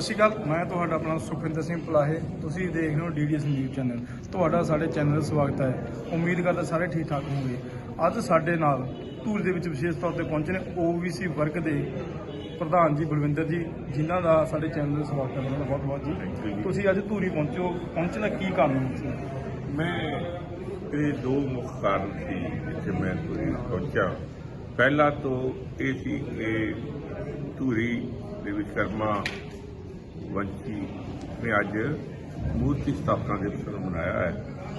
ਸਤਿ ਸ਼੍ਰੀ ਅਕਾਲ ਮੈਂ ਤੁਹਾਡਾ ਆਪਣਾ ਸੁਖਵਿੰਦਰ ਸਿੰਘ ਪਲਾਹੇ। ਤੁਸੀਂ ਦੇਖ ਰਹੇ ਹੋ ਡੀਡੀਐਸ ਨਿਊਜ਼ ਚੈਨਲ। ਤੁਹਾਡਾ ਸਾਡੇ ਚੈਨਲ ਦਾ ਸਵਾਗਤ ਹੈ। ਉਮੀਦ ਕਰਦਾ ਸਾਰੇ ਠੀਕ ਠਾਕ ਹੋਣਗੇ ਅੱਜ ਸਾਡੇ ਨਾਲ ਧੂਰੀ ਦੇ ਵਿੱਚ ਵਿਸ਼ੇਸ਼ ਤੌਰ ਤੇ ਪਹੁੰਚੇ ਨੇ ਓਬੀਸੀ ਵਰਗ ਦੇ ਪ੍ਰਧਾਨ ਜੀ ਬਲਵਿੰਦਰ ਜੀ ਜਿਨ੍ਹਾਂ ਦਾ ਸਾਡੇ ਚੈਨਲ ਦਾ ਸਵਾਗਤ ਹੈ ਉਹਨਾਂ ਬਹੁਤ ਬਹੁਤ ਜੀ। ਤੁਸੀਂ ਅੱਜ ਧੂਰੀ ਪਹੁੰਚੋ। ਪਹੁੰਚਣ ਕੀ ਕਾਰਨ ਸੀ ਮੈਂ ਇਹ ਦੋ ਮੁੱਖ ਕਾਰਨ ਸੀ ਜਿੱਥੇ ਮੈਂ ਧੂਰੀ ਪਹੁੰਚਾ ਪਹਿਲਾ ਤੋਂ ਇਹ ਸੀ ਕਿ ਧੂਰੀ ਦੇ ਵਿਸ਼ਕਰਮਾ ਵੰਸ਼ੀ ਨੇ ਅੱਜ ਮੂਰਤੀ ਸਥਾਪਨਾ ਦਿਵਸ ਨੂੰ ਮਨਾਇਆ ਹੈ।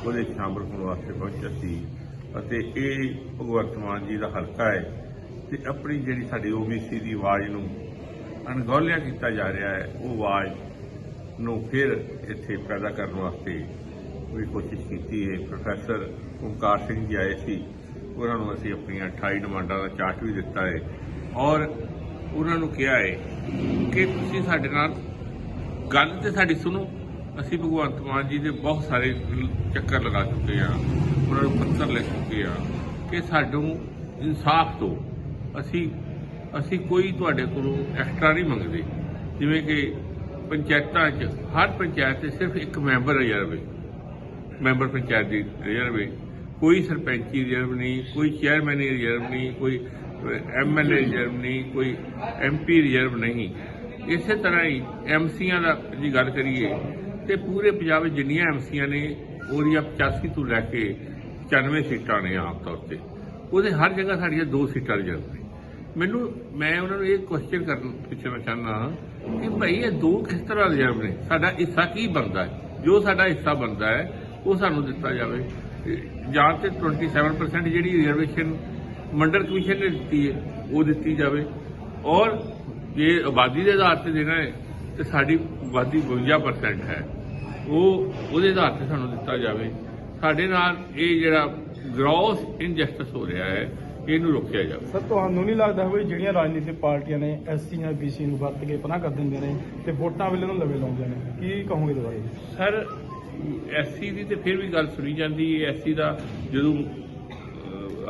ਉਹਦੇ ਸ਼ਾਮਲ ਹੋਣ ਵਾਸਤੇ ਪਹੁੰਚਿਆ ਸੀ ਅਤੇ ਇਹ ਭਗਵੰਤ ਮਾਨ ਜੀ ਦਾ ਹਲਕਾ ਹੈ ਤੇ ਆਪਣੀ ਜਿਹੜੀ ਸਾਡੀ ਓਬੀਸੀ ਦੀ ਆਵਾਜ਼ ਨੂੰ ਅਣਗੌਲਿਆ ਕੀਤਾ ਜਾ ਰਿਹਾ ਹੈ, ਉਹ ਆਵਾਜ਼ ਨੂੰ ਫਿਰ ਇੱਥੇ ਪੈਦਾ ਕਰਨ ਵਾਸਤੇ ਵੀ ਕੋਸ਼ਿਸ਼ ਕੀਤੀ ਹੈ। ਪ੍ਰੋਫੈਸਰ ਓਮਕਾਰ ਸਿੰਘ ਜੀ ਆਏ ਸੀ, ਉਹਨਾਂ ਨੂੰ ਅਸੀਂ ਆਪਣੀਆਂ 28 ਡਿਮਾਂਡਾਂ ਦਾ ਚਾਰਟ ਵੀ ਦਿੱਤਾ ਹੈ ਔਰ ਉਹਨਾਂ ਨੂੰ ਕਿਹਾ ਹੈ ਕਿ ਤੁਸੀਂ ਸਾਡੇ ਨਾਲ ਗੱਲ ਤੇ ਸਾਡੀ ਸੁਣੋ। ਅਸੀਂ ਭਗਵੰਤ ਮਾਨ ਜੀ ਦੇ ਬਹੁਤ ਸਾਰੇ ਚੱਕਰ ਲਗਾ ਚੁੱਕੇ ਆ। ਉਹਨਾਂ ਨੂੰ ਪੱਤਰ ਲਿਖ ਚੁੱਕੇ ਆ ਕਿ ਸਾਨੂੰ ਇਨਸਾਫ ਦਿਓ। ਅਸੀਂ ਅਸੀਂ ਕੋਈ ਤੁਹਾਡੇ ਕੋਲੋਂ ਐਕਸਟਰਾ ਨਹੀਂ ਮੰਗਦੇ। ਜਿਵੇਂ ਕਿ ਪੰਚਾਇਤਾਂ 'ਚ, ਹਰ ਪੰਚਾਇਤ 'ਤੇ ਸਿਰਫ ਇੱਕ ਮੈਂਬਰ ਰਿਜ਼ਰਵੇ ਮੈਂਬਰ ਪੰਚਾਇਤ ਦੀ ਰਿਜ਼ਰਵੇ ਹੈ ਕੋਈ ਸਰਪੰਚੀ ਰਿਜ਼ਰਵ ਨਹੀਂ ਕੋਈ ਚੇਅਰਮੈਨੀ ਰਿਜ਼ਰਵ ਨਹੀਂ ਕੋਈ ਐਮਐਲਏ ਰਿਜ਼ਰਵ ਨਹੀਂ ਕੋਈ ਐਮਪੀ ਰਿਜ਼ਰਵ ਨਹੀਂ। ਇਸੇ ਤਰ੍ਹਾਂ ਹੀ ਐਮਸੀਆਂ ਦਾ ਦੀ ਗੱਲ ਕਰੀਏ, ਤੇ ਪੂਰੇ ਪੰਜਾਬ ਵਿੱਚ ਜਿੰਨੀਆਂ ਐਮਸੀਆਂ ਨੇ, ਉਹਦੀਆਂ 85 ਤੋਂ ਲੈ ਕੇ 95 ਸੀਟਾਂ ਨੇ ਆਮ ਤੌਰ ਤੇ। ਉਹਦੇ ਹਰ ਜਗ੍ਹਾ ਸਾਡੀਆਂ ਦੋ ਸੀਟਾਂ ਰਿਜ਼ਰਵ ਨੇ। ਮੈਨੂੰ, ਮੈਂ ਉਹਨਾਂ ਨੂੰ ਇਹ ਕੁਐਸਚਨ ਕਰਨ ਪੁੱਛਣਾ ਚਾਹੁੰਦਾ ਹਾਂ ਕਿ ਭਾਈ ਇਹ ਦੋ ਕਿਸ ਤਰ੍ਹਾਂ ਰਿਜ਼ਰਵ ਨੇ? ਸਾਡਾ ਹਿੱਸਾ ਕੀ ਬਣਦਾ ਹੈ? ਜੋ ਸਾਡਾ ਹਿੱਸਾ ਬਣਦਾ ਹੈ, ਉਹ ਸਾਨੂੰ ਦਿੱਤਾ ਜਾਵੇ। ਜਾਂ ਤੇ 27% ਜਿਹੜੀ ਰਿਜ਼ਰਵੇਸ਼ਨ ਮੰਡਲ ਕਮਿਸ਼ਨ ਨੇ ਦਿੱਤੀ ਹੈ, ਉਹ ਦਿੱਤੀ ਜਾਵੇ। ਔਰ ਜੇ ਆਬਾਦੀ ਦੇ ਆਧਾਰ ਤੇ ਦੇਣਾ ਹੈ ਤੇ ਸਾਡੀ ਆਬਾਦੀ 52% ਹੈ। ਉਹ ਉਹਦੇ ਆਧਾਰ ਤੇ ਸਾਨੂੰ ਦਿੱਤਾ ਜਾਵੇ। ਸਾਡੇ ਨਾਲ ਇਹ ਜਿਹੜਾ ਗ੍ਰੋਸ ਇਨਜਸਟਿਸ ਹੋ ਰਿਹਾ ਹੈ ਇਹਨੂੰ ਰੋਕਿਆ ਜਾਵੇ। ਸਰ ਤੁਹਾਨੂੰ ਨਹੀਂ ਲੱਗਦਾ ਹੋਵੇ ਜਿਹੜੀਆਂ ਰਾਜਨੀਤਿਕ ਪਾਰਟੀਆਂ ਨੇ ਐਸਸੀ ਜਾਂ ਬੀਸੀ ਨੂੰ ਵਰਤ ਕੇ ਪਨਾਹ ਕਰ ਦਿੰਦੇ ਨੇ ਤੇ ਵੋਟਾਂ ਵੇਲੇ ਨੂੰ ਲਵੇ ਲਾਉਂਦੇ ਨੇ? ਕੀ ਕਹੋਗੇ ਬਾਰੇ ਸਰ ਐਸਸੀ ਦੀ ਤੇ ਫਿਰ ਵੀ ਗੱਲ ਸੁਣੀ ਜਾਂਦੀ ਹੈ। ਐਸਸੀ ਦਾ ਜਦੋਂ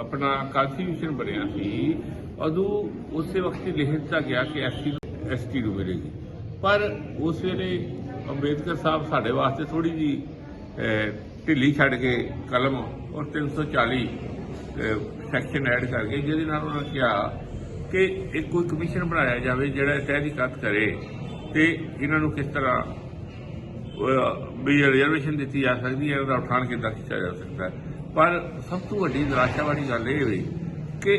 ਆਪਣਾ ਕਨਸਟੀਟਿਊਸ਼ਨ ਬਣਿਆ ਸੀ। ਉਦੋਂ ਉਸੇ ਵਕਤ ਹੀ ਲਿਖ ਦਿੱਤਾ ਗਿਆ ਕਿ ਐਸਟੀ ਨੂੰ ਐਸਟੀ ਨੂੰ ਮਿਲੇਗੀ। ਪਰ ਉਸ ਵੇਲੇ ਅੰਬੇਦਕਰ ਸਾਹਿਬ ਸਾਡੇ ਵਾਸਤੇ ਥੋੜੀ ਜੀ ਢਿੱਲੀ ਛੱਡ ਕੇ ਕਲਮ ਔਰ 340 ਸੈਕਸ਼ਨ ਐਡ ਕਰ ਗਏ ਜਿਹਦੇ ਨਾਲ ਉਹਨਾਂ ਨੇ ਕਿਹਾ ਕਿ ਇੱਕ ਕੋਈ ਕਮਿਸ਼ਨ ਬਣਾਇਆ ਜਾਵੇ ਜਿਹੜਾ ਤਹਿਕੀਕਾਤ ਕਰੇ ਤੇ ਇਹਨਾਂ ਨੂੰ ਕਿਸ ਤਰ੍ਹਾਂ ਵੀ ਰਿਜ਼ਰਵੇਸ਼ਨ ਦਿੱਤੀ ਜਾ ਸਕਦੀ ਹੈ, ਉਹਦਾ ਉਠਾਣ ਕਿੱਦਾਂ ਕੀਤਾ ਜਾ ਸਕਦਾ ਹੈ। ਪਰ ਸਭ ਤੋਂ ਵੱਡੀ ਨਿਰਾਸ਼ਾ ਵਾਲੀ ਗੱਲ ਇਹ ਹੋਈ ਕਿ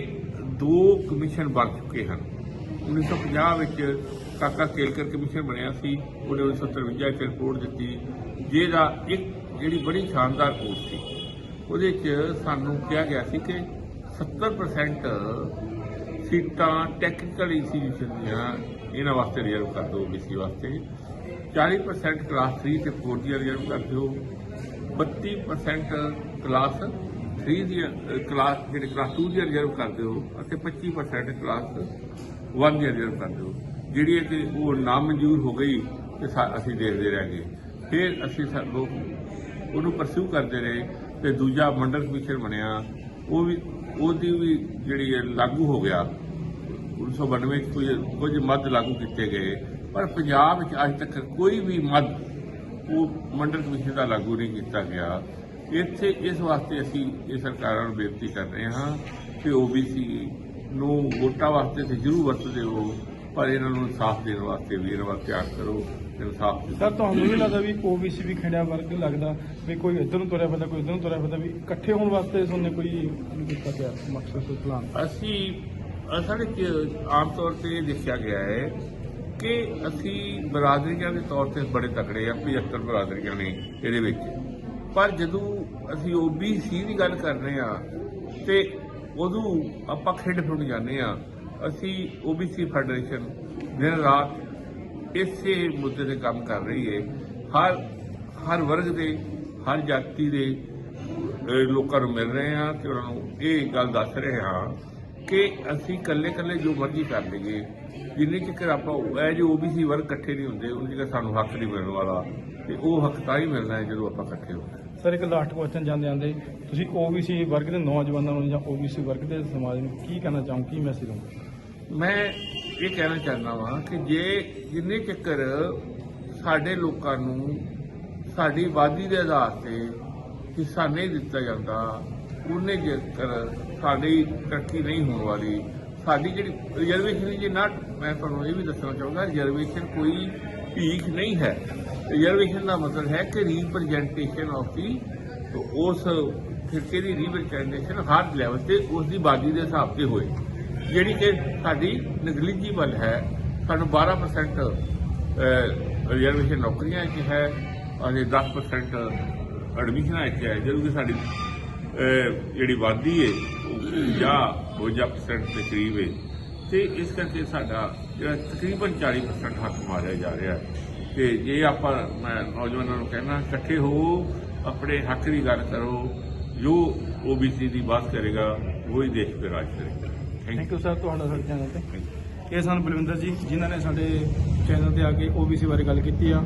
ਦੋ ਕਮਿਸ਼ਨ ਬਣ ਚੁੱਕੇ ਹਨ। 1950 ਵਿੱਚ ਕਾਕਾ ਕੇਲਕਰ ਕਮਿਸ਼ਨ ਬਣਿਆ ਸੀ, ਉਹਨੇ 1953 ਵਿੱਚ ਰਿਪੋਰਟ ਦਿੱਤੀ। ਜਿਹਦਾ ਇੱਕ ਜਿਹੜੀ ਬੜੀ ਸ਼ਾਨਦਾਰ ਰਿਪੋਰਟ ਸੀ, ਉਹਦੇ 'ਚ ਸਾਨੂੰ ਕਿਹਾ ਗਿਆ ਸੀ ਕਿ 70% ਸੀਟਾਂ ਟੈਕਨੀਕਲ ਇੰਸਟੀਟਿਊਸ਼ਨ ਦੀਆਂ ਇਹਨਾਂ ਵਾਸਤੇ ਰਿਜ਼ਰਵ ਕਰ ਦਿਓ BC ਵਾਸਤੇ। 40% ਕਲਾਸ 3 ਤੇ 4 ਦੀਆਂ ਰਿਜ਼ਰਵ ਕਰ ਦਿਓ। 32% ਕਲਾਸ 3 ਦੀ ਕਲਾਸ ਜਿਹੜੀ ਕਲਾਸ 2 ਦੀ ਰਿਜ਼ਰਵ ਕਰ ਦਿਓ ਅਤੇ 25% ਕਲਾਸ 1 ਦੀ ਰਿਜ਼ਰਵ ਕਰ ਦਿਓ ਜਿਹੜੀ ਹੈ ਕਿ ਉਹ ਨਾ ਮਨਜ਼ੂਰ ਹੋ ਗਈ, ਤੇ ਸਾ- ਅਸੀਂ ਦੇਖਦੇ ਰਹਿ ਗਏ ਫਿਰ ਅਸੀਂ ਸਾਨੂੰ ਉਹਨੂੰ ਪਰਸਿਊ ਕਰਦੇ ਰਹੇ, ਤੇ ਦੂਜਾ ਮੰਡਲ ਕਮਿਸ਼ਨ ਬਣਿਆ। ਉਹ ਵੀ, ਉਹਦੀ ਵੀ ਜਿਹੜੀ ਹੈ ਲਾਗੂ ਹੋ ਗਿਆ। 1992 'ਚ ਕੁਝ ਕੁਝ ਮੱਦ ਲਾਗੂ ਕੀਤੇ ਗਏ। ਪਰ ਪੰਜਾਬ ਵਿੱਚ ਅੱਜ ਤੱਕ ਕੋਈ ਵੀ ਮੱਦ ਉਹ ਮੰਡਲ ਕਮਿਸ਼ਨ ਦਾ ਲਾਗੂ ਨਹੀਂ ਕੀਤਾ ਗਿਆ। ਇੱਥੇ ਇਸ ਵਾਸਤੇ ਅਸੀਂ ਇਹ ਸਰਕਾਰਾਂ ਨੂੰ ਬੇਨਤੀ ਕਰ ਰਹੇ ਹਾਂ ਕਿ ਓਬੀਸੀ ਨੂੰ ਵੋਟਾਂ ਵਾਸਤੇ ਤੇ ਜ਼ਰੂਰ ਵਰਤਦੇ ਹੋ ਪਰ ਇਹਨਾਂ ਨੂੰ ਇਨਸਾਫ ਦੇਣ ਵਾਸਤੇ ਵੀ ਇਹਨਾਂ ਵੱਲ ਧਿਆਨ ਕਰੋ ਤੇ ਇਨਸਾਫ ਸਰ ਤੁਹਾਨੂੰ ਨਹੀਂ ਲੱਗਦਾ ਵੀ ਓਬੀਸੀ ਵੀ ਖੜਿਆ ਵਰਗ ਲੱਗਦਾ ਵੀ ਕੋਈ ਇੱਧਰ ਨੂੰ ਤੁਰਿਆ ਫਿਰਦਾ ਕੋਈ ਇੱਧਰ ਨੂੰ ਤੁਰਿਆ ਫਿਰਦਾ ਵੀ ਇਕੱਠੇ ਹੋਣ ਵਾਸਤੇ ਤੁਹਾਨੂੰ ਕੋਈ ਕੀਤਾ ਗਿਆ ਮਕਸਦ ਪਲਾਨ ਅਸੀਂ ਅਸਲ ਵਿੱਚ ਆਮ ਤੌਰ ਤੇ ਇਹ ਦੇਖਿਆ ਗਿਆ ਹੈ ਕਿ ਅਸੀਂ ਬਰਾਦਰੀਆਂ ਦੇ ਤੌਰ ਤੇ ਬੜੇ ਤਕੜੇ ਆ 75 ਬਰਾਦਰੀਆਂ ਨੇ ਇਹਦੇ ਵਿੱਚ। ਪਰ ਜਦੋਂ ਅਸੀਂ ਓਬੀਸੀ ਦੀ ਗੱਲ ਕਰ ਰਹੇ ਆ ਤੇ ਉਦੋਂ ਆਪਾਂ ਖੇਡ ਫੁੱਟ ਜਾਂਦੇ ਆ ਅਸੀਂ ਓਬੀਸੀ ਫੈਡਰੇਸ਼ਨ ਦਿਨ ਰਾਤ ਇਸੇ ਮੁੱਦੇ ਤੇ ਕੰਮ ਕਰ ਰਹੀ ਹੈ। ਹਰ ਹਰ ਵਰਗ ਦੇ, ਹਰ ਜਾਤੀ ਦੇ ਲੋਕਾਂ ਨੂੰ ਮਿਲ ਰਹੇ ਹਾਂ ਤੇ ਉਹਨਾਂ ਨੂੰ ਇਹ ਗੱਲ ਦੱਸ ਰਹੇ ਹਾਂ ਕਿ ਅਸੀਂ ਇਕੱਲੇ ਇਕੱਲੇ ਜੋ ਮਰਜ਼ੀ ਕਰ ਲਈਏ, ਜਿੰਨੇ ਚਿਰ ਆਪਾਂ ਇਹ ਜੋ ਓਬੀਸੀ ਵਰਗ ਇਕੱਠੇ ਨਹੀਂ ਹੁੰਦੇ ਉਹਨਾਂ ਚਿਰ ਸਾਨੂੰ ਹੱਕ ਨਹੀਂ ਮਿਲਣ ਵਾਲਾ ਤੇ ਉਹ ਹੱਕ ਤਾਂ ਹੀ ਮਿਲਣਾ ਹੈ ਜਦੋਂ ਆਪਾਂ ਇਕੱਠੇ ਹੁੰਦੇ ਸਰ, ਇੱਕ ਲਾਸਟ ਕੁਐਸਚਨ ਜਾਂਦੇ ਜਾਂਦੇ ਤੁਸੀਂ ਓਬੀਸੀ ਵਰਗ ਦੇ ਨੌਜਵਾਨਾਂ ਨੂੰ ਜਾਂ ਓਬੀਸੀ ਵਰਗ ਦੇ ਸਮਾਜ ਨੂੰ ਕੀ ਕਹਿਣਾ ਚਾਹੋ ਕੀ ਮੈਸੇਜ ਦੋ ਮੈਂ ਇਹ ਕਹਿਣਾ ਚਾਹੁੰਦਾ ਵਾਂ ਕਿ ਜੇ ਜਿੰਨੇ ਚੱਕਰ ਸਾਡੇ ਲੋਕਾਂ ਨੂੰ ਸਾਡੀ ਆਬਾਦੀ ਦੇ ਆਧਾਰ ਤੇ ਹਿੱਸਾ ਨਹੀਂ ਦਿੱਤਾ ਜਾਂਦਾ, ਉਹਨੇ ਜੇਕਰ ਸਾਡੀ ਤਰੱਕੀ ਨਹੀਂ ਹੋਣ ਵਾਲੀ, ਸਾਡੀ ਜਿਹੜੀ ਰਿਜ਼ਰਵੇਸ਼ਨ ਜੇ ਨਾ, ਮੈਂ ਤੁਹਾਨੂੰ ਇਹ ਵੀ ਦੱਸਣਾ ਚਾਹੁੰਦਾ ਰਿਜ਼ਰਵੇਸ਼ਨ ਕੋਈ ਭੀਖ ਨਹੀਂ ਹੈ। ਰਿਜ਼ਰਵੇਸ਼ਨ ਦਾ ਮਤਲਬ ਹੈ ਕਿ ਰਿਪਰੈਜ਼ੈਂਟੇਸ਼ਨ ਆਫ ਦੀ ਉਸ ਫਿਰਕੇ ਦੀ ਰਿਪਰੈਜ਼ੈਂਟੇਸ਼ਨ ਹਰ ਲੈਵਲ ਤੇ ਉਸ ਦੀ ਆਬਾਦੀ ਦੇ ਹਿਸਾਬ ਤੇ ਹੋਏ। ਜਿਹੜੀ ਕਿ ਸਾਡੀ ਨਗਲੀਜੀਬਲ ਹੈ, ਸਾਨੂੰ 12% ਰਿਜ਼ਰਵੇਸ਼ਨ ਨੌਕਰੀਆਂ 'ਚ ਹੈ ਅਤੇ 10% ਐਡਮਿਸ਼ਨਾਂ 'ਚ ਹੈ। ਜਦੋਂ ਕਿ ਸਾਡੀ ਜਿਹੜੀ ਵਾਦੀ ਹੈ ਉਹ ਜਾਂ 52% ਦੇ ਕਰੀਬ ਹੈ ਤੇ ਇਸ ਕਰਕੇ ਸਾਡਾ ਜਿਹੜਾ ਤਕਰੀਬਨ 40% ਹੱਕ ਮਾਰਿਆ ਜਾ ਰਿਹਾ ਹੈ। ਤੇ ਜੇ ਆਪਾਂ ਮੈਂ ਨੌਜਵਾਨਾਂ ਨੂੰ ਕਹਿਣਾ ਇਕੱਠੇ ਹੋ ਆਪਣੇ ਹੱਕ ਦੀ ਗੱਲ ਕਰੋ ਜੋ ਓਬੀਸੀ ਦੀ ਬਾਤ ਕਰੇਗਾ ਉਹ ਹੀ ਦੇਸ਼ ਤੇ ਰਾਜ ਕਰੇਗਾ। ਥੈਂਕ ਯੂ ਸਰ ਤੁਹਾਡਾ ਸਾਡੇ ਚੈਨਲ ਤੇ। ਇਹ ਸਨ ਬਲਵਿੰਦਰ ਜੀ ਜਿਨ੍ਹਾਂ ਨੇ ਸਾਡੇ ਚੈਨਲ ਤੇ ਆ ਕੇ ਓਬੀਸੀ ਬਾਰੇ ਗੱਲ ਕੀਤੀ ਆ।